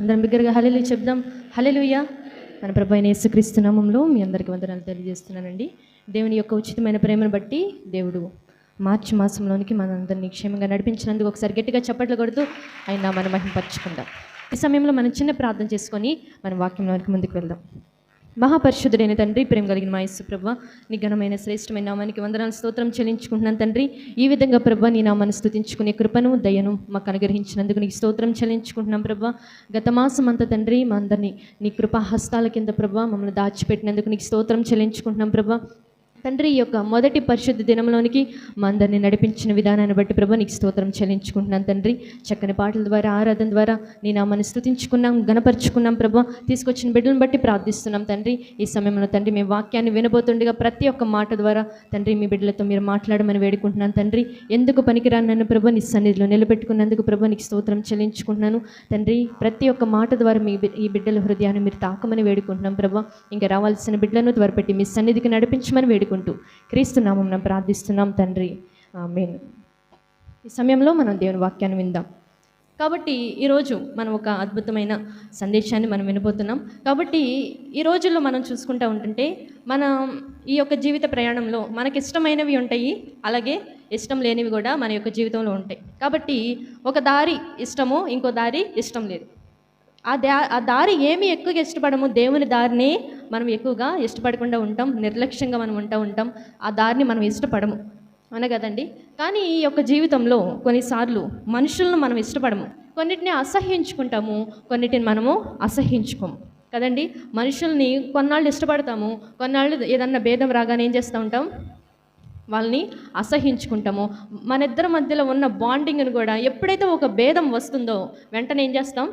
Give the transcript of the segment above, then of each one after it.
అందరం బిగ్గరగా హలెలు చెప్దాం. హలెలుయ్యా మన ప్రభు అయిన యేసుక్రీస్తు నామంలో మీ అందరికీ వందనాలు తెలియజేస్తున్నానండి. దేవుని యొక్క ఉచితమైన ప్రేమను బట్టి దేవుడు మార్చి మాసంలోనికి మనందరినీ క్షేమంగా నడిపించినందుకు ఒకసారి గట్టిగా చప్పట్లు కొడుతూ ఆయన మనం మహిమపరచుకుందాం ఈ సమయంలో మనం చిన్న ప్రార్థన చేసుకొని మన వాక్యంలోనికి ముందుకు వెళ్దాం. మహాపరిశుద్ధుడైన తండ్రి ప్రేమ కలిగిన మా యేసు ప్రభ నీ ఘనమైన శ్రేష్టమైన నామానికి వందనాలు స్తోత్రం చెల్లించుకుంటున్నాను తండ్రి. ఈ విధంగా ప్రభ నీ నామాన్ని స్థుతించుకునే కృపను దయను మాకు అనుగ్రహించినందుకు నీకు స్తోత్రం చెల్లించుకుంటున్నాం ప్రభ. గత మాసం అంతా తండ్రి మా అందరినీ నీ కృపా హస్తాల కింద ప్రభ మమ్మల్ని దాచిపెట్టినందుకు నీకు స్తోత్రం చెల్లించుకుంటున్నాం ప్రభ. తండ్రి యొక్క మొదటి పరిశుద్ధ దినంలోనికి మా అందరిని నడిపించిన విధానాన్ని బట్టి ప్రభు నీకు స్తోత్రం చెల్లించుకుంటున్నాను తండ్రి. చక్కని పాటల ద్వారా ఆరాధన ద్వారా నీ నామాన్ని స్థుతించుకున్నాం గణపరుచుకున్నాం ప్రభు. తీసుకొచ్చిన బిడ్డలను బట్టి ప్రార్థిస్తున్నాం తండ్రి. ఈ సమయంలో తండ్రి మేము వాక్యాన్ని వినబోతుండగా ప్రతి ఒక్క మాట ద్వారా తండ్రి మీ బిడ్డలతో మీరు మాట్లాడమని వేడుకుంటున్నాను తండ్రి. ఎందుకు పనికిరాను నన్ను నీ సన్నిధిలో నిలబెట్టుకున్నందుకు ప్రభు నీకు స్తోత్రం చెల్లించుకుంటున్నాను తండ్రి. ప్రతి ఒక్క మాట ద్వారా మీ ఈ బిడ్డల హృదయాన్ని మీరు తాకమని వేడుకుంటున్నాం ప్రభా. ఇంకా రావాల్సిన బిడ్డలను త్వరపెట్టి మీ సన్నిధికి నడిపించమని వేడుకుంటూ క్రీస్తునామం ప్రార్థిస్తున్నాం తండ్రి. ఆమేన్. ఈ సమయంలో మనం దేవుని వాక్యాన్ని విందాం. కాబట్టి ఈరోజు మనం ఒక అద్భుతమైన సందేశాన్ని మనం వినబోతున్నాం. కాబట్టి ఈ రోజుల్లో మనం చూసుకుంటూ ఉంటుంటే మనం ఈ యొక్క జీవిత ప్రయాణంలో మనకి ఇష్టమైనవి ఉంటాయి అలాగే ఇష్టం లేనివి కూడా మన యొక్క జీవితంలో ఉంటాయి. కాబట్టి ఒక దారి ఇష్టము ఇంకో దారి ఇష్టం లేదు. ఆ దా ఆ దారి ఏమి ఎక్కువగా ఇష్టపడము? దేవుని దారిని మనం ఎక్కువగా ఇష్టపడకుండా ఉంటాం నిర్లక్ష్యంగా మనం ఉంటా ఉంటాం ఆ దారిని మనం ఇష్టపడము. అవునా కదండి? కానీ ఈ యొక్క జీవితంలో కొన్నిసార్లు మనుషులను మనం ఇష్టపడము. కొన్నిటిని అసహ్యించుకుంటాము కొన్నిటిని మనము అసహ్యించుకోము. కదండి? మనుషుల్ని కొన్నాళ్ళు ఇష్టపడతాము కొన్నాళ్ళు ఏదన్నా భేదం రాగానే ఏం చేస్తూ ఉంటాం? వాళ్ళని అసహించుకుంటాము మన ఇద్దరి మధ్యలో ఉన్న బాండింగ్ని కూడా ఎప్పుడైతే ఒక భేదం వస్తుందో వెంటనే ఏం చేస్తాం?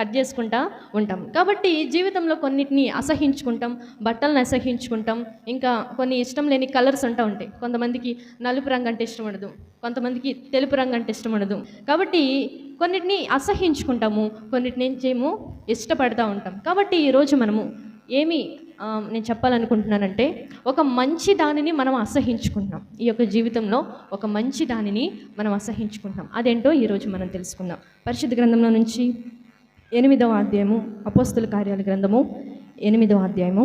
కట్ చేసుకుంటా ఉంటాం. కాబట్టి జీవితంలో కొన్నిటిని అసహించుకుంటాం బట్టలను అసహించుకుంటాం ఇంకా కొన్ని ఇష్టం లేని కలర్స్ ఉంటా ఉంటాయి. కొంతమందికి నలుపు రంగు అంటే ఇష్టం ఉండదు కొంతమందికి తెలుపు రంగు అంటే ఇష్టం ఉండదు. కాబట్టి కొన్నిటిని అసహించుకుంటాము కొన్నిటిని ఏమో ఇష్టపడతా ఉంటాం. కాబట్టి ఈరోజు మనము ఏమి నేను చెప్పాలనుకుంటున్నానంటే ఒక మంచి దానిని మనం అసహించుకుంటున్నాం. ఈ యొక్క జీవితంలో ఒక మంచి దానిని మనం అసహించుకుంటున్నాం. అదేంటో ఈరోజు మనం తెలుసుకుందాం. పరిశుద్ధ గ్రంథంలో నుంచి ఎనిమిదవ అధ్యాయము అపోస్తుల కార్యాల గ్రంథము ఎనిమిదవ అధ్యాయము.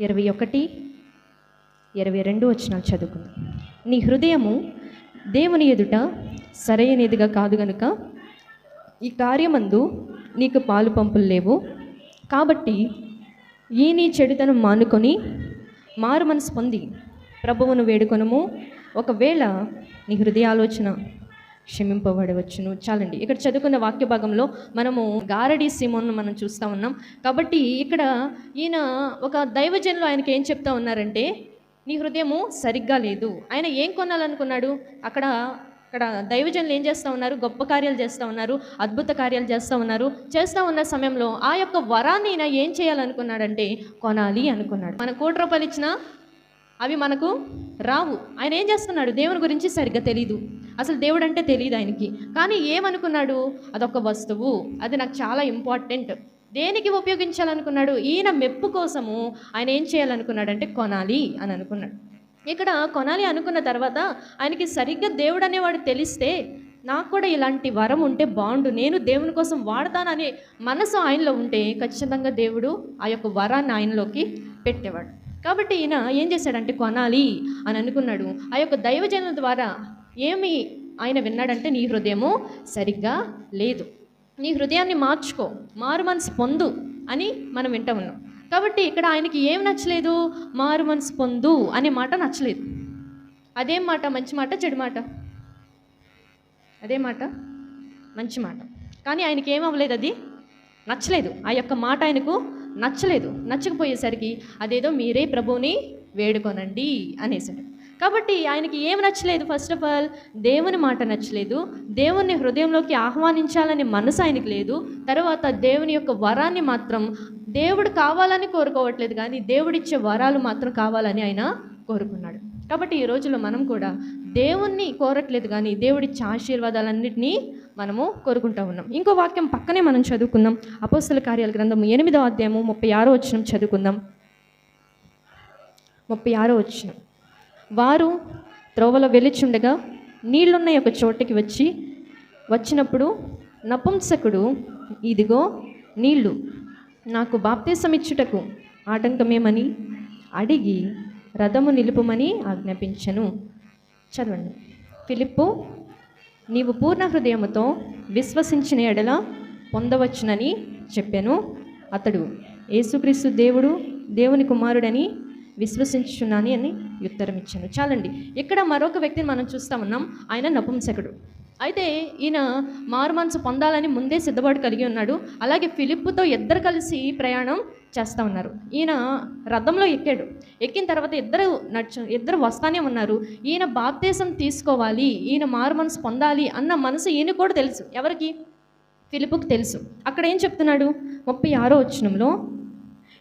ఇరవై ఒకటి ఇరవై రెండు వచ్చినాలు చదువుకుందాం. నీ హృదయము దేవుని ఎదుట సరైనదిగా కాదు గనుక ఈ కార్యమందు నీకు పాలు పంపులు లేవు. కాబట్టి ఈ నీ చెడుతనం మానుకొని మారు మనసు పొంది ప్రభువును వేడుకొనము. ఒకవేళ నీ హృదయ ఆలోచన క్షమింపబడవచ్చును. చాలండి. ఇక్కడ చదువుకున్న వాక్య భాగంలో మనము గారడి సీమోన్ను మనం చూస్తూ ఉన్నాం. కాబట్టి ఇక్కడ ఈయన ఒక దైవజనులు ఆయనకి ఏం చెప్తా ఉన్నారంటే నీ హృదయము సరిగ్గా లేదు. ఆయన ఏం కొనాలనుకున్నాడు? అక్కడ అక్కడ దైవజనులు ఏం చేస్తూ ఉన్నారు? గొప్ప కార్యాలు చేస్తూ ఉన్నారు అద్భుత కార్యాలు చేస్తూ ఉన్నారు. చేస్తూ ఉన్న సమయంలో ఆ యొక్క వరాన్ని ఈయన ఏం చేయాలనుకున్నాడంటే కొనాలి అనుకున్నాడు. మన కోటి రూపాయలు ఇచ్చినా అవి మనకు రావు. ఆయన ఏం చేస్తున్నాడు? దేవుని గురించి సరిగ్గా తెలీదు. అసలు దేవుడు అంటే తెలియదు ఆయనకి. కానీ ఏమనుకున్నాడు? అదొక వస్తువు. అది నాకు చాలా ఇంపార్టెంట్ దేనికి ఉపయోగించాలనుకున్నాడు? ఈయన మెప్పు కోసము ఆయన ఏం చేయాలనుకున్నాడు అంటే కొనాలి అని అనుకున్నాడు. ఇక్కడ కొనాలి అనుకున్న తర్వాత ఆయనకి సరిగ్గా దేవుడు అనేవాడు తెలిస్తే నాకు కూడా ఇలాంటి వరం ఉంటే బాగుండు నేను దేవుని కోసం వాడతాననే మనసు ఆయనలో ఉంటే ఖచ్చితంగా దేవుడు ఆ యొక్క వరాన్ని ఆయనలోకి పెట్టేవాడు. కాబట్టి ఈయన ఏం చేశాడంటే కొనాలి అని అనుకున్నాడు. ఆ యొక్క దైవజనుల ద్వారా ఏమి ఆయన విన్నాడంటే నీ హృదయము సరిగ్గా లేదు. నీ హృదయాన్ని మార్చుకో. మారు మనసు పొందు అని మనం వింటా ఉన్నాం. కాబట్టి ఇక్కడ ఆయనకి ఏం నచ్చలేదు? మారు మనసు పొందు అనే మాట నచ్చలేదు. అదేం మాట మంచి మాట చెడు మాట? అదే మాట మంచి మాట. కానీ ఆయనకి ఏం అవ్వలేదు అది? నచ్చలేదు. ఆ యొక్క మాట ఆయనకు నచ్చలేదు. నచ్చకపోయేసరికి అదేదో మీరే ప్రభువుని వేడుకొనండి అనేసాడు కాబట్టి ఆయనకి ఏం నచ్చలేదు? ఫస్ట్ ఆఫ్ ఆల్ దేవుని మాట నచ్చలేదు. దేవుని హృదయంలోకి ఆహ్వానించాలనే మనసు ఆయనకి లేదు. తర్వాత దేవుని యొక్క వరాన్ని మాత్రం దేవుడు కావాలని కోరుకోవట్లేదు కానీ దేవుడిచ్చే వరాలు మాత్రం కావాలని ఆయన కోరుకున్నాడు. కాబట్టి ఈ రోజుల్లో మనం కూడా దేవుణ్ణి కోరట్లేదు కానీ దేవుడిచ్చే ఆశీర్వాదాలన్నింటినీ మనము కోరుకుంటా ఉన్నాం. ఇంకో వాక్యం పక్కనే మనం చదువుకుందాం. అపోస్తుల కార్యాల గ్రంథము ఎనిమిదో అధ్యాయము ముప్పై ఆరో వచ్చిన చదువుకుందాం. ముప్పై ఆరో వచ్చిన వారు త్రోవలో వెలిచుండగా నీళ్ళున్న ఒక చోటకి వచ్చి వచ్చినప్పుడు నపుంసకుడు ఇదిగో నీళ్ళు నాకు బాప్తీసం ఇచ్చుటకు ఆటంకమేమని అడిగి రథము నిలుపుమని ఆజ్ఞాపించను. చదవండి. ఫిలిప్పు నీవు పూర్ణ హృదయముతో విశ్వసించిన ఎడల పొందవచ్చునని చెప్పాను. అతడు యేసుక్రీస్తు దేవుడు దేవుని కుమారుడని విశ్వసించున్నాను అని ఉత్తరం ఇచ్చాను చాలండి. ఇక్కడ మరొక వ్యక్తిని మనం చూస్తా ఉన్నాం. ఆయన నపుంసకుడు. అయితే ఈయన మారు మనసు పొందాలని ముందే సిద్ధపాటు కలిగి ఉన్నాడు. అలాగే ఫిలిప్పుతో ఇద్దరు కలిసి ప్రయాణం చేస్తూ ఉన్నారు. ఈయన రథంలో ఎక్కాడు. ఎక్కిన తర్వాత ఇద్దరు నడుచు ఇద్దరు వస్తానే ఉన్నారు. ఈయన బాప్తేశం తీసుకోవాలి ఈయన మారు మనసు పొందాలి అన్న మనసు ఈయన కూడా తెలుసు. ఎవరికి? ఫిలిపుకు తెలుసు. అక్కడ ఏం చెప్తున్నాడు? ముప్పై ఆరో వచ్చినంలో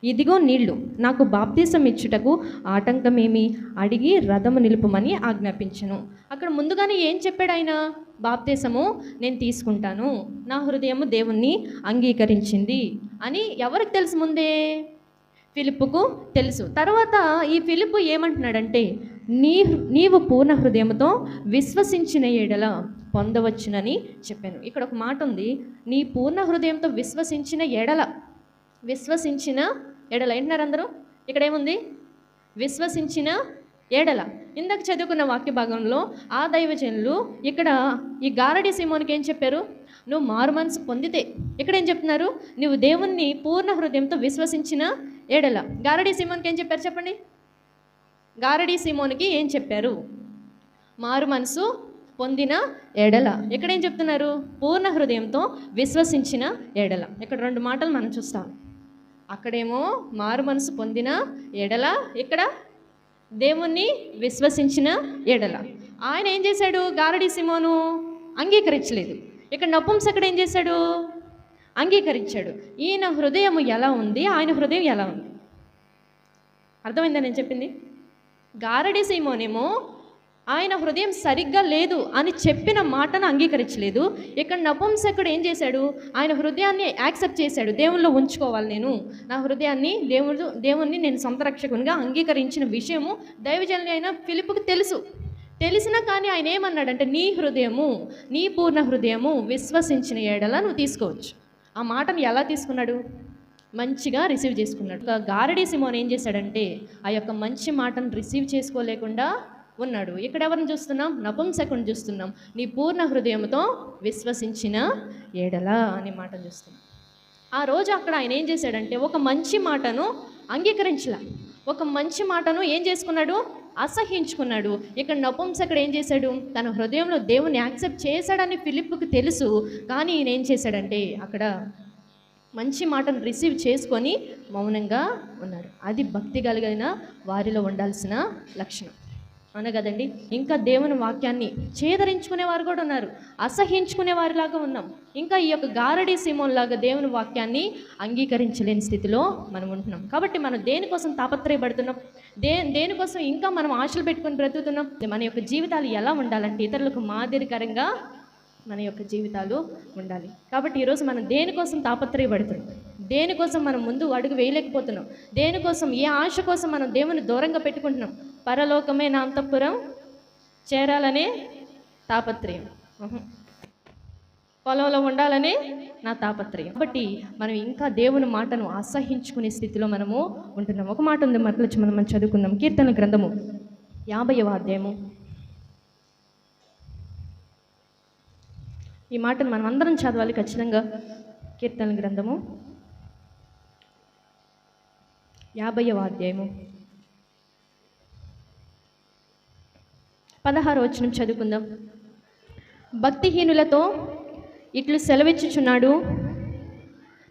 ఇదిగో నీళ్ళు నాకు బాప్తీసం ఇచ్చుటకు ఆటంకమేమి? అడిగి రథము నిలుపుమని ఆజ్ఞాపించను. అక్కడ ముందుగానే ఏం చెప్పాడు ఆయన? బాప్తీసము నేను తీసుకుంటాను. నా హృదయము దేవుణ్ణి అంగీకరించింది అని ఎవరికి తెలుసు ముందే? ఫిలిప్పుకు తెలుసు. తర్వాత ఈ ఫిలిప్పు ఏమంటున్నాడంటే నీ నీవు పూర్ణ హృదయంతో విశ్వసించిన ఎడల పొందవచ్చునని చెప్పాను. ఇక్కడ ఒక మాట ఉంది నీ పూర్ణ హృదయంతో విశ్వసించిన ఎడల విశ్వసించిన ఎడల ఏంటున్నారు అందరూ? ఇక్కడేముంది? విశ్వసించిన ఏడల. ఇందాక చదువుకున్న వాక్య భాగంలో ఆ దైవజనులు ఇక్కడ ఈ గారడి సింహోనికి ఏం చెప్పారు? నువ్వు మారు మనసు పొందితే. ఇక్కడ ఏం చెప్తున్నారు? నువ్వు దేవుణ్ణి పూర్ణ హృదయంతో విశ్వసించిన ఏడల. గారడి సిమోనికి ఏం చెప్పారు చెప్పండి? గారడి సింహోనికి ఏం చెప్పారు? మారు మనసు పొందిన ఎడల ఇక్కడ ఏం చెప్తున్నారు? పూర్ణ హృదయంతో విశ్వసించిన ఎడల ఇక్కడ రెండు మాటలు మనం చూస్తాం. అక్కడేమో మారు మనసు పొందిన ఎడల ఇక్కడ దేవుణ్ణి విశ్వసించిన ఎడల. ఆయన ఏం చేశాడు? గారడి సిమోను అంగీకరించలేదు. ఇక్కడ నపుంసకుడు ఏం చేశాడు? అంగీకరించాడు. ఈయన హృదయం ఎలా ఉంది? ఆయన హృదయం ఎలా ఉంది? అర్థమైందా నేను చెప్పింది? గారడి సీమోనేమో ఆయన హృదయం సరిగ్గా లేదు అని చెప్పిన మాటను అంగీకరించలేదు. ఇక్కడ నపుంసకుడు ఏం చేశాడు? ఆయన హృదయాన్ని యాక్సెప్ట్ చేశాడు. దేవుల్లో ఉంచుకోవాలి నేను. నా హృదయాన్ని దేవుడు దేవుణ్ణి నేను సొంత రక్షకునిగా అంగీకరించిన విషయము దైవజనుని అయిన ఫిలిప్కు తెలుసు. తెలిసినా కానీ ఆయన ఏమన్నాడంటే నీ హృదయము నీ పూర్ణ హృదయము విశ్వసించిన ఏడల నువ్వు తీసుకోవచ్చు. ఆ మాటను ఎలా తీసుకున్నాడు? మంచిగా రిసీవ్ చేసుకున్నాడు. ఒక గారడీ సిమోన్ ఏం చేశాడంటే ఆ యొక్క మంచి మాటను రిసీవ్ చేసుకోలేకుండా ఉన్నాడు. ఇక్కడ ఎవరిని చూస్తున్నాం? నపుంసకుని చూస్తున్నాం. నీ పూర్ణ హృదయంతో విశ్వసించిన ఏడల అనే మాట చూస్తున్నాం. ఆ రోజు అక్కడ ఆయన ఏం చేశాడంటే ఒక మంచి మాటను అంగీకరించలా. ఒక మంచి మాటను ఏం చేసుకున్నాడు? అసహించుకున్నాడు ఇక్కడ నపుంసకుడు ఏం చేశాడు? తన హృదయంలో దేవుని యాక్సెప్ట్ చేశాడని ఫిలిప్కి తెలుసు. కానీ ఈయన ఏం చేశాడంటే అక్కడ మంచి మాటను రిసీవ్ చేసుకొని మౌనంగా ఉన్నాడు అది భక్తి కలిగిన వారిలో ఉండాల్సిన లక్షణం. అనగదండి కదండి? ఇంకా దేవుని వాక్యాన్ని చేదరించుకునే వారు కూడా ఉన్నారు. అసహించుకునే వారిలాగా ఉన్నాం. ఇంకా ఈ యొక్క గారడి సిమోన్ లాగా దేవుని వాక్యాన్ని అంగీకరించలేని స్థితిలో మనం ఉంటున్నాం. కాబట్టి మనం దేనికోసం తాపత్రయపడుతున్నాం? దే దేనికోసం ఇంకా మనం ఆశలు పెట్టుకొని బ్రతుకుతున్నాం? మన యొక్క జీవితాలు ఎలా ఉండాలంటే ఇతరులకు మాదిరికరంగా మన యొక్క జీవితాలు ఉండాలి. కాబట్టి ఈరోజు మనం దేనికోసం తాపత్రయపడుతున్నాం? దేనికోసం మనం ముందు అడుగు వేయలేకపోతున్నాం? దేనికోసం ఏ ఆశ కోసం మనం దేవుని దూరంగా పెట్టుకుంటున్నాం? పరలోకమే నా అంతఃపురం చేరాలనే తాపత్రయం. పొలంలో ఉండాలనే నా తాపత్రయం. కాబట్టి మనం ఇంకా దేవుని మాటను అసహించుకునే స్థితిలో మనము ఉంటున్నాం. ఒక మాట ఉంది మరొక మనం మనం చదువుకుందాం. కీర్తన గ్రంథము యాభైవ అధ్యాయము. ఈ మాటను మనం అందరం చదవాలి ఖచ్చితంగా. కీర్తన గ్రంథము యాభైవ అధ్యాయము. పదహారు వచనం చదువుకుందాం. భక్తిహీనులతో ఇట్లు సెలవిచ్చుచున్నాడు.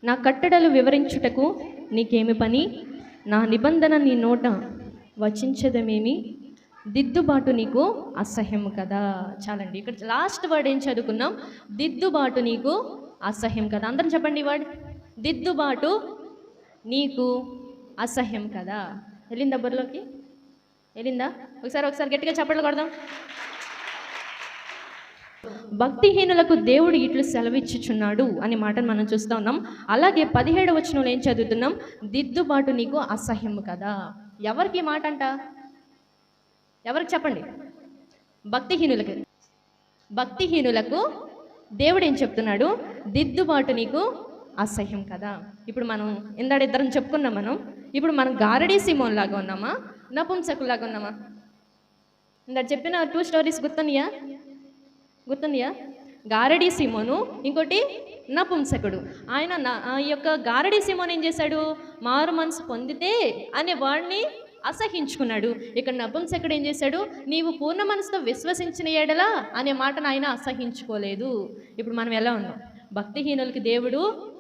నా కట్టడలు వివరించుటకు నీకేమి పని? నా నిబంధన నీ నోట వచించదమేమి? దిద్దుబాటు నీకు అసహ్యం కదా? చాలండి. ఇక్కడ లాస్ట్ వర్డ్ ఏం చదువుకున్నాం? దిద్దుబాటు నీకు అసహ్యం కదా. అందరం చెప్పండి వర్డ్. దిద్దుబాటు నీకు అసహ్యం కదా. వెళ్ళింది బుర్రలోకి వెళ్ళిందా ఒకసారి ఒకసారి గట్టిగా చప్పట్లు కొడదాం. భక్తిహీనులకు దేవుడు ఇట్లు సెలవిచ్చుచున్నాడు అనే మాటను మనం చూస్తూ ఉన్నాం. అలాగే పదిహేడు వచనంలో ఏం చదువుతున్నాం? దిద్దుబాటు నీకు అసహ్యం కదా. ఎవరికి మాట అంట? ఎవరికి చెప్పండి? భక్తిహీనులకి. భక్తిహీనులకు దేవుడు ఏం చెప్తున్నాడు? దిద్దుబాటు నీకు అసహ్యం కదా. ఇప్పుడు మనం ఇందాడ ఇద్దరం చెప్పుకున్నాం మనం. ఇప్పుడు మనం గారడీ సిమోన్ లాగా ఉన్నామా? నపుంసకులాగా ఉన్నామా? ఇందాక చెప్పిన టూ స్టోరీస్ గుర్తున్నాయా గుర్తున్నాయా గారడీ సిమోను ఇంకోటి నపుంసకుడు. ఆయన నా- యొక్క గారడీ సిమోన్ ఏం చేశాడు? మారు మనసు పొందితే అనే వాడిని అసహించుకున్నాడు. ఇక్కడ నపుంసకుడు ఏం చేశాడు? నీవు పూర్ణ మనసుతో విశ్వసించిన ఎడలా అనే మాటను ఆయన అసహించుకోలేదు. ఇప్పుడు మనం ఎలా ఉన్నాం? భక్తిహీనులకి దేవుడు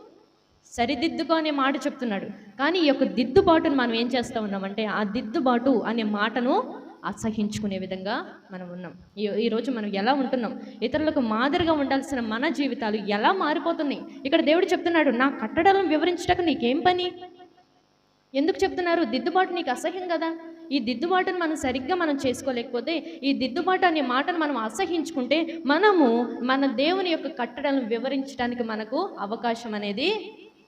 సరిదిద్దుకో అనే మాట చెప్తున్నాడు. కానీ ఈ యొక్క దిద్దుబాటును మనం ఏం చేస్తూ ఉన్నామంటే ఆ దిద్దుబాటు అనే మాటను అసహించుకునే విధంగా మనం ఉన్నాం. ఈ ఈరోజు మనం ఎలా ఉంటున్నాం? ఇతరులకు మాదిరిగా ఉండాల్సిన మన జీవితాలు ఎలా మారిపోతున్నాయి? ఇక్కడ దేవుడు చెప్తున్నాడు నా కట్టడాలను వివరించటకు నీకేం పని? ఎందుకు చెప్తున్నారు? దిద్దుబాటు నీకు అసహ్యం కదా? ఈ దిద్దుబాటును మనం సరిగ్గా మనం చేసుకోలేకపోతే ఈ దిద్దుబాటు అనే మాటను మనం అసహించుకుంటే మనము మన దేవుని యొక్క కట్టడలను వివరించడానికి మనకు అవకాశం అనేది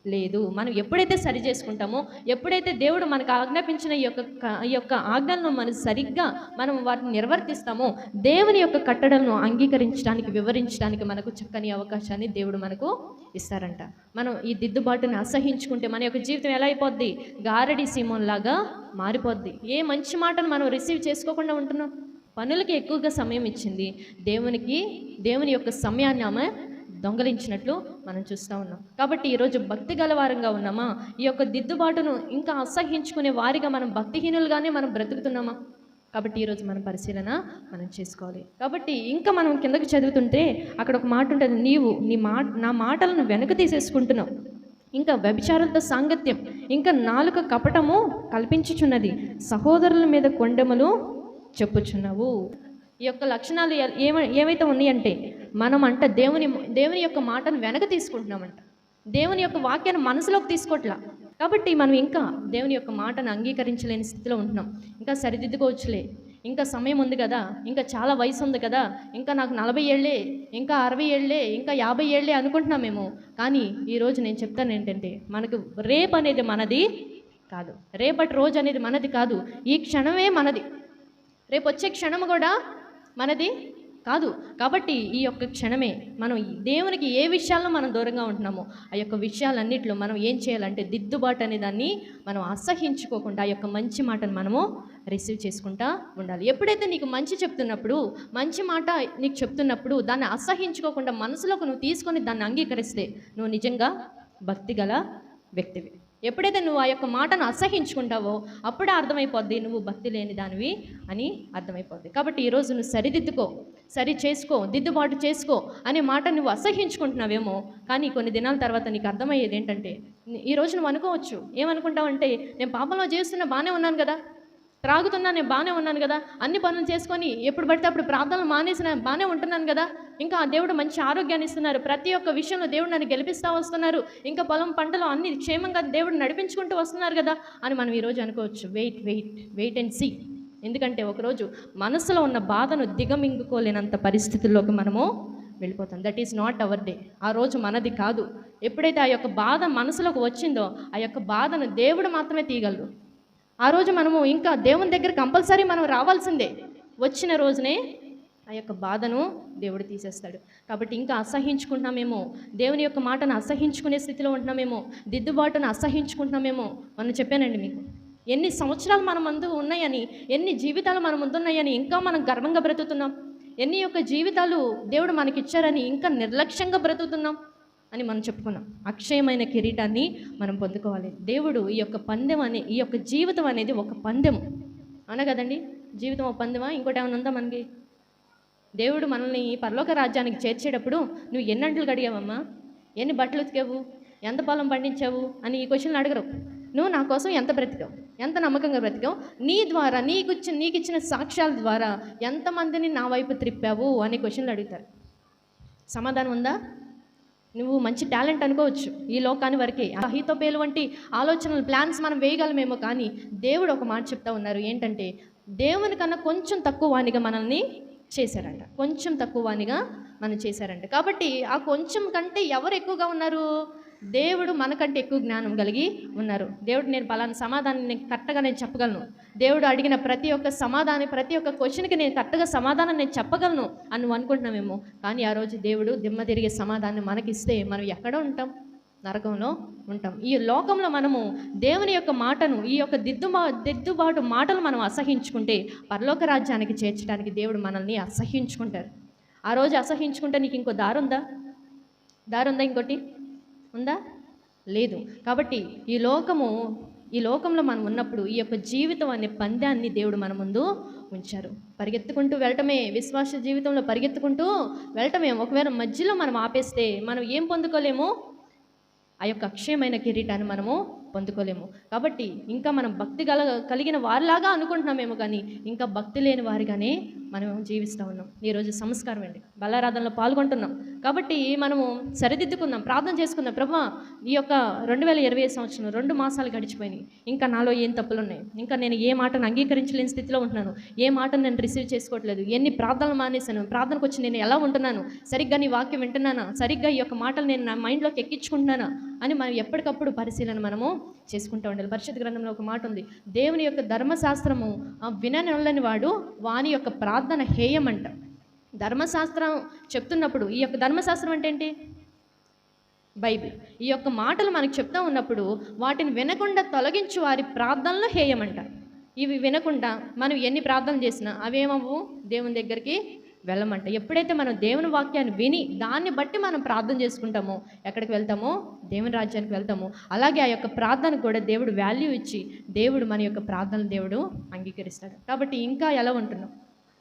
లేదు. మనం ఎప్పుడైతే సరి చేసుకుంటామో ఎప్పుడైతే దేవుడు మనకు ఆజ్ఞాపించిన ఈ యొక్క ఈ యొక్క ఆజ్ఞలను మనం సరిగ్గా మనం వాటిని నిర్వర్తిస్తామో దేవుని యొక్క కట్టడలను అంగీకరించడానికి వివరించడానికి మనకు చక్కని అవకాశాన్ని దేవుడు మనకు ఇస్తారంట. మనం ఈ దిద్దుబాటుని అసహించుకుంటే మన యొక్క జీవితం ఎలా అయిపోద్ది? గారడి సీమంలాగా లాగా మారిపోద్ది. ఏ మంచి మాటను మనం రిసీవ్ చేసుకోకుండా ఉంటున్నాం? పనులకి ఎక్కువగా సమయం ఇచ్చింది. దేవునికి దేవుని యొక్క సమయాన్ని ఆమె దొంగలించినట్లు మనం చూస్తూ ఉన్నాం. కాబట్టి ఈరోజు భక్తి గలవారంగా ఉన్నామా? ఈ యొక్క దిద్దుబాటును ఇంకా అసహించుకునే వారిగా మనం భక్తిహీనులుగానే మనం బ్రతుకుతున్నామా? కాబట్టి ఈరోజు మనం పరిశీలన మనం చేసుకోవాలి. కాబట్టి ఇంకా మనం కిందకి చదువుతుంటే అక్కడ ఒక మాట ఉంటుంది. నీవు నీ మాట నా మాటలను వెనక తీసేసుకుంటున్నావు. ఇంకా వ్యభిచారులతో సాంగత్యం ఇంకా నాలుక కపటము కల్పించుచున్నది. సహోదరుల మీద కొండెములు చెప్పుచున్నావు. ఈ యొక్క లక్షణాలు ఏమ ఏమైతే ఉన్నాయంటే మనం అంట దేవుని దేవుని యొక్క మాటను వెనక తీసుకుంటున్నామంట. దేవుని యొక్క వాక్యాన్ని మనసులోకి తీసుకోవట్లా కాబట్టి మనం ఇంకా దేవుని యొక్క మాటను అంగీకరించలేని స్థితిలో ఉంటున్నాం. ఇంకా సరిదిద్దుకోవచ్చులే. ఇంకా సమయం ఉంది కదా. ఇంకా చాలా వయసు ఉంది కదా. ఇంకా నాకు నలభై ఏళ్ళే ఇంకా అరవై ఏళ్ళే ఇంకా యాభై ఏళ్ళే అనుకుంటున్నామేమో కానీ ఈరోజు నేను చెప్తాను ఏంటంటే మనకు రేపు అనేది మనది కాదు. రేపటి రోజు అనేది మనది కాదు. ఈ క్షణమే మనది. రేపు వచ్చే క్షణం కూడా మనది కాదు. కాబట్టి ఈ యొక్క క్షణమే మనం దేవునికి ఏ విషయాల్లో మనం దూరంగా ఉంటున్నామో ఆ యొక్క విషయాలన్నింటిలో మనం ఏం చేయాలంటే దిద్దుబాటు అనే దాన్ని మనం అసహించుకోకుండా ఆ యొక్క మంచి మాటను మనము రిసీవ్ చేసుకుంటా ఉండాలి. ఎప్పుడైతే నీకు మంచి చెప్తున్నప్పుడు మంచి మాట నీకు చెప్తున్నప్పుడు దాన్ని అసహించుకోకుండా మనసులోకి నువ్వు తీసుకొని దాన్ని అంగీకరిస్తే నువ్వు నిజంగా భక్తి గల వ్యక్తివి. ఎప్పుడైతే నువ్వు ఆ యొక్క మాటను అసహించుకుంటావో అప్పుడే అర్థమైపోద్ది నువ్వు భక్తి లేని దానివి అని అర్థమైపోద్ది. కాబట్టి ఈరోజు నువ్వు సరిదిద్దుకో సరి చేసుకో దిద్దుబాటు చేసుకో అనే మాట నువ్వు అసహించుకుంటున్నావేమో కానీ కొన్ని దినాల తర్వాత నీకు అర్థమయ్యేది ఏంటంటే ఈరోజు నువ్వు అనుకోవచ్చు. ఏమనుకుంటావంటే నేను పాపంలో చేస్తున్నా బాగానే ఉన్నాను కదా త్రాగుతున్నా నేను బాగానే ఉన్నాను కదా. అన్ని పనులు చేసుకొని ఎప్పుడు పడితే అప్పుడు ప్రార్థనలు మానేసిన బాగానే ఉంటున్నాను కదా. ఇంకా ఆ దేవుడు మంచి ఆరోగ్యాన్ని ఇస్తున్నారు. ప్రతి ఒక్క విషయంలో దేవుడు నన్ను గెలిపిస్తూ వస్తున్నారు. ఇంకా పొలం పంటలు అన్ని క్షేమంగా దేవుడు నడిపించుకుంటూ వస్తున్నారు కదా అని మనం ఈరోజు అనుకోవచ్చు. Wait wait wait and see. ఎందుకంటే ఒకరోజు మనసులో ఉన్న బాధను దిగమింగుకోలేనంత పరిస్థితుల్లోకి మనము వెళ్ళిపోతాం. That is not our day ఆ రోజు మనది కాదు. ఎప్పుడైతే ఆ యొక్క బాధ మనసులోకి వచ్చిందో ఆ యొక్క బాధను దేవుడు మాత్రమే తీయగలరు ఆ రోజు మనము ఇంకా దేవుని దగ్గర కంపల్సరీ మనం రావాల్సిందే. వచ్చిన రోజునే ఆ యొక్క బాధను దేవుడు తీసేస్తాడు. కాబట్టి ఇంకా అసహించుకుంటున్నామేమో దేవుని యొక్క మాటను అసహించుకునే స్థితిలో ఉంటున్నామేమో దిద్దుబాటును అసహించుకుంటున్నామేమో మొన్న చెప్పానండి మీకు. ఎన్ని సంవత్సరాలు మన ముందు ఉన్నాయని ఎన్ని జీవితాలు మన ముందు ఉన్నాయని ఇంకా మనం గర్వంగా బ్రతుకుతున్నాం. ఎన్ని యొక్క జీవితాలు దేవుడు మనకిచ్చారని ఇంకా నిర్లక్ష్యంగా బ్రతుకుతున్నాం. అని మనం చెప్పుకున్నాం. అక్షయమైన కిరీటాన్ని మనం పొందుకోవాలి. దేవుడు ఈ యొక్క పందెం అనే ఈ యొక్క జీవితం అనేది ఒక పందెం. అవునా కదండి? జీవితం ఒక పందెమా? ఇంకోటి ఏమైనా ఉందా మనకి? దేవుడు మనల్ని పరలోక రాజ్యానికి చేర్చేటప్పుడు నువ్వు ఎన్ని అంటలు కడిగావమ్మా ఎన్ని బట్టలు ఉతికావు? ఎంత పొలం పండించావు? అని ఈ క్వశ్చన్లు అడగరు. నువ్వు నా కోసం ఎంత బ్రతికావు? ఎంత నమ్మకంగా బ్రతికావు? నీ ద్వారా నీకు ఇచ్చిన నీకు ఇచ్చిన సాక్ష్యాల ద్వారా ఎంతమందిని నా వైపు త్రిప్పావు? అనే క్వశ్చన్లు అడుగుతారు. సమాధానం ఉందా? నువ్వు మంచి టాలెంట్ అనుకోవచ్చు ఈ లోకాని వరకే. అహితోపేలు వంటి ఆలోచనలు ప్లాన్స్ మనం వేయగలమేమో కానీ దేవుడు ఒక మాట చెప్తా ఉన్నారు ఏంటంటే దేవుని కన్నా కొంచెం తక్కువ వానిగా మనల్ని చేశారంట. కొంచెం తక్కువ వానిగా మనం చేశారంట. కాబట్టి ఆ కొంచెం కంటే ఎవరు ఎక్కువగా ఉన్నారు? దేవుడు మనకంటే ఎక్కువ జ్ఞానం కలిగి ఉన్నారు. దేవుడు నేను పలానా సమాధానం నేను కరెక్ట్గా నేను చెప్పగలను. దేవుడు అడిగిన ప్రతి ఒక్క సమాధానం ప్రతి ఒక్క క్వశ్చన్కి నేను కరెక్ట్గా సమాధానం నేను చెప్పగలను అని నువ్వు అనుకుంటున్నామేమో కానీ ఆ రోజు దేవుడు దిమ్మ తిరిగే సమాధానం మనకిస్తే మనం ఎక్కడ ఉంటాం? నరకంలో ఉంటాం. ఈ లోకంలో మనము దేవుని యొక్క మాటను ఈ యొక్క దిద్దుబా దిద్దుబాటు మాటలు మనం అసహించుకుంటే పరలోక రాజ్యానికి చేర్చడానికి దేవుడు మనల్ని అసహించుకుంటారు. ఆ రోజు అసహించుకుంటే నీకు ఇంకో దారుందా దారుందా ఇంకోటి? ఉందా? లేదు. కాబట్టి ఈ లోకము ఈ లోకంలో మనం ఉన్నప్పుడు ఈ యొక్క జీవితం అనే పందాన్ని దేవుడు మన ముందు ఉంచారు. పరిగెత్తుకుంటూ వెళ్ళటమే విశ్వాస జీవితంలో పరిగెత్తుకుంటూ వెళ్ళటమే. ఒకవేళ మధ్యలో మనం ఆపేస్తే మనం ఏం పొందుకోలేము? ఆ యొక్క అక్షయమైన కిరీటాన్ని మనము పొందుకోలేము. కాబట్టి ఇంకా మనం భక్తి గల కలిగిన వారిలాగా అనుకుంటున్నామేమో కానీ ఇంకా భక్తి లేని వారిగానే మనం జీవిస్తూ ఉన్నాం. ఈరోజు సంస్కారం అండి. బలారాధనలో పాల్గొంటున్నాం. కాబట్టి మనము సరిదిద్దుకుందాం ప్రార్థన చేసుకుందాం. ప్రభా ఈ యొక్క రెండు వేల ఇరవై సంవత్సరం రెండు మాసాలు గడిచిపోయినాయి. ఇంకా నాలో ఏం తప్పులు ఉన్నాయి ఇంకా నేను ఏ మాటను అంగీకరించలేని స్థితిలో ఉంటున్నాను? ఏ మాటను నేను రిసీవ్ చేసుకోవట్లేదు? ఎన్ని ప్రార్థనలు మానేశాను? ప్రార్థనకు వచ్చి నేను ఎలా ఉంటున్నాను? సరిగ్గా నీ వాక్యం వింటున్నానా? సరిగ్గా ఈ యొక్క మాటలు నేను నా మైండ్లోకి ఎక్కించుకుంటున్నానా? అని మనం ఎప్పటికప్పుడు పరిశీలన మనము చేసుకుంటూ ఉండాలి. పరిషత్ గ్రంథంలో ఒక మాట ఉంది. దేవుని యొక్క ధర్మశాస్త్రము విననొల్లని వాడు వాని యొక్క ప్రార్థన హేయమంట ధర్మశాస్త్రం చెప్తున్నప్పుడు ఈ యొక్క ధర్మశాస్త్రం అంటే ఏంటి? బైబిల్. ఈ యొక్క మాటలు మనకు చెప్తా ఉన్నప్పుడు వాటిని వినకుండా తొలగించు వారి ప్రార్థనలు హేయమంట. ఇవి వినకుండా మనం ఎన్ని ప్రార్థనలు చేసినా అవేమవు దేవుని దగ్గరికి వెళ్ళమంట. ఎప్పుడైతే మనం దేవుని వాక్యాన్ని విని దాన్ని బట్టి మనం ప్రార్థన చేసుకుంటామో ఎక్కడికి వెళ్తామో? దేవుని రాజ్యానికి వెళ్తామో. అలాగే ఆ యొక్క ప్రార్థనకు కూడా దేవుడు వాల్యూ ఇచ్చి దేవుడు మన యొక్క ప్రార్థనలు దేవుడు అంగీకరిస్తాడు. కాబట్టి ఇంకా ఎలా ఉంటున్నాం?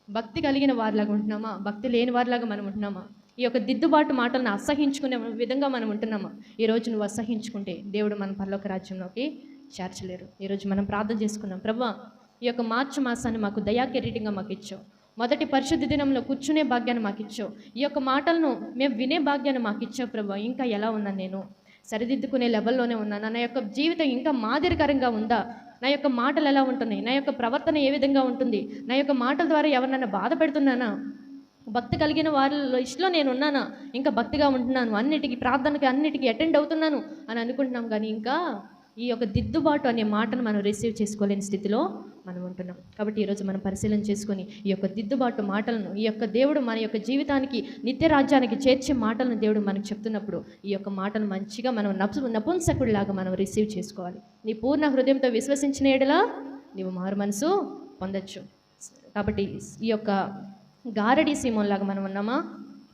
భక్తి కలిగిన వారిలాగా ఉంటున్నామా? భక్తి లేని వారిలాగా మనం ఉంటున్నామా? ఈ యొక్క దిద్దుబాటు మాటలను అసహించుకునే విధంగా మనం ఉంటున్నామా? ఈరోజు నువ్వు అసహించుకుంటే దేవుడు మన పరలోక రాజ్యంలోకి చేర్చలేరు. ఈరోజు మనం ప్రార్థన చేసుకున్నాం. ప్రభా ఈ యొక్క మార్చి మాసాన్ని మాకు దయా కిరీటంగా మాకు ఇచ్చావు. మొదటి పరిశుద్ధ దినంలో కూర్చునే భాగ్యాన్ని మాకు ఇచ్చావు. ఈ యొక్క మాటలను మేము వినే భాగ్యాన్ని మాకు ఇచ్చావు ప్రభు. ఇంకా ఎలా ఉన్నాను నేను సరిదిద్దుకునే లెవెల్లోనే ఉన్నాను నా యొక్క జీవితం ఇంకా మాదిరికరంగా ఉందా? నా యొక్క మాటలు ఎలా ఉంటున్నాయి? నా యొక్క ప్రవర్తన ఏ విధంగా ఉంటుంది? నా యొక్క మాటల ద్వారా ఎవరినైనా బాధ పెడుతున్నానా? భక్తి కలిగిన వారిలో ఇష్టలో నేను ఉన్నానా? ఇంకా భక్తిగా ఉంటున్నాను. అన్నిటికీ ప్రార్థనకి అన్నిటికీ అటెండ్ అవుతున్నాను అని అనుకుంటున్నాం. కానీ ఇంకా ఈ యొక్క దిద్దుబాటు అనే మాటను మనం రిసీవ్ చేసుకోలేని స్థితిలో మనం ఉంటున్నాం. కాబట్టి ఈరోజు మనం పరిశీలన చేసుకొని ఈ యొక్క దిద్దుబాటు మాటలను ఈ యొక్క దేవుడు మన యొక్క జీవితానికి నిత్య రాజ్యానికి చేర్చే మాటలను దేవుడు మనకు చెప్తున్నప్పుడు ఈ యొక్క మాటను మంచిగా మనం నపు నపుంసకుడిలాగా మనం రిసీవ్ చేసుకోవాలి. నీ పూర్ణ హృదయంతో విశ్వసించిన ఎడలా నీవు మారు మనసు పొందొచ్చు. కాబట్టి ఈ యొక్క గారడీ సీమోన్లాగా మనం ఉన్నామా?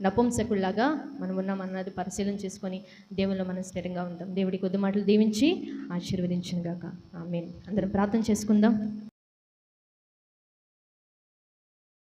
నపుంసకుల్లాగా మనం ఉన్నామన్నది పరిశీలన చేసుకొని దేవుల్లో మనం స్థిరంగా ఉందాం దేవుడి కొద్ది మాటలు దీవించి ఆశీర్వదించును గాక ఆమెన్. అందరం ప్రార్థన చేసుకుందాం.